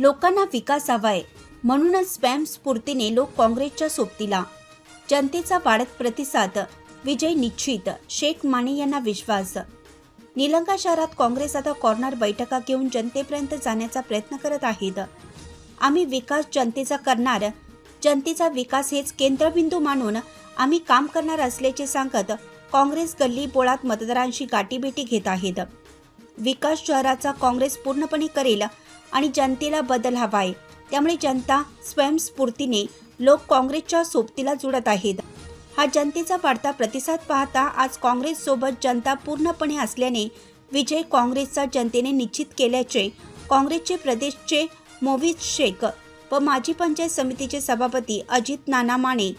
लोकांना विकास हवाय. म्हणूनच स्वयंस्फूर्तीने लोक काँग्रेसच्या सोबतीला. जनतेचा वाढत प्रतिसाद. विजय निश्चित. शेख माने यांना विश्वास. निलंगा शहरात काँग्रेस आता कॉर्नर बैठका घेऊन जनतेपर्यंत जाण्याचा प्रयत्न करत आहेत. आम्ही विकास जनतेचा करणार. जनतेचा विकास हेच केंद्रबिंदू मानून आम्ही काम करणार असल्याचे सांगत काँग्रेस गल्ली बोळात मतदारांशी गाठीभेटी घेत आहेत. विकास शहराचा काँग्रेस पूर्णपणे करेल आणि जनतेला बदल हवा आहे त्यामुळे जनता स्वयंस्फूर्तीने लोक काँग्रेसच्या सोबतीला जुळत आहेत. हा जनतेचा वाढता प्रतिसाद पाहता आज काँग्रेस सोबत जनता पूर्णपणे असल्याने विजय काँग्रेसचा जनतेने निश्चित केल्याचे काँग्रेसचे प्रदेशचे मोविज शेख व माजी पंचायत समितीचे सभापती अजित नाना माने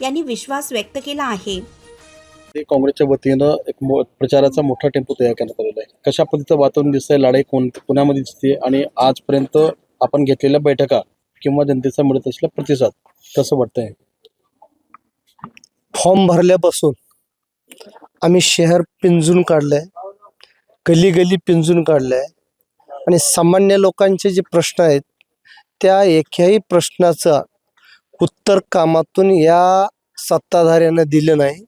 यांनी विश्वास व्यक्त केला आहे. ते काँग्रेसच्या वतीनं एक मो प्रचाराचा मोठा टेम्पो तयार करण्यात आलेला आहे. कशा पद्धतीचं वातावरण दिसतंय? लढाई कोण पुण्यामध्ये दिसते आणि आजपर्यंत आपण घेतलेल्या बैठका किंवा जनतेचा मिळत असलेला प्रतिसाद कसं वाटतंय? फॉर्म भरल्यापासून आम्ही शहर पिंजून काढलंय गली गली पिंजून काढलंय आणि सामान्य लोकांचे जे प्रश्न आहेत त्या एकाही प्रश्नाचा उत्तर कामातून या सत्ताधाऱ्यानं दिलं नाही.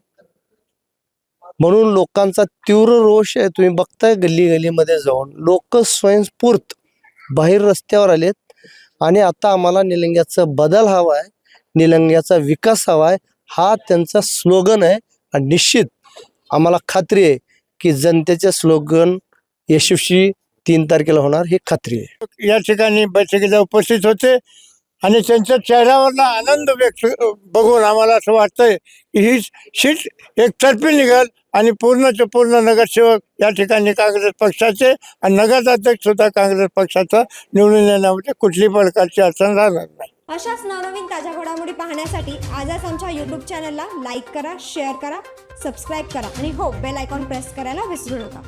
म्हणून लोकांचा तीव्र रोष आहे. तुम्ही बघताय गल्ली गल्लीमध्ये जाऊन. लोक स्वयंस्फूर्त बाहेर रस्त्यावर आलेत. आणि आता आम्हाला निलंग्याचा बदल हवा आहे. निलंग्याचा विकास हवा आहे. हा त्यांचा स्लोगन आहे. आणि निश्चित आम्हाला खात्री आहे की जनतेचे स्लोगन यशस्वी तीन तारखेला होणार ही खात्री आहे. या ठिकाणी बैठकीला उपस्थित होते. आणि त्यांच्या चेहऱ्यावरला आनंद व्यक्त बघून आम्हाला असं वाटतंय की ही सीट एकतर्फी निघाल आणि पूर्णचे पूर्ण नगरसेवक या ठिकाणी काँग्रेस पक्षाचे आणि नगराध्यक्ष सुद्धा काँग्रेस पक्षाचा निवडून येण्यामध्ये कुठली प्रकारची अडचण राहणार नाही. अशाच नवनवीन ताज्या घडामोडी पाहण्यासाठी आजच आमच्या यूट्यूब चॅनलला लाईक करा शेअर करा सबस्क्राईब करा आणि हो बेल आयकॉन प्रेस करायला विसरू नका.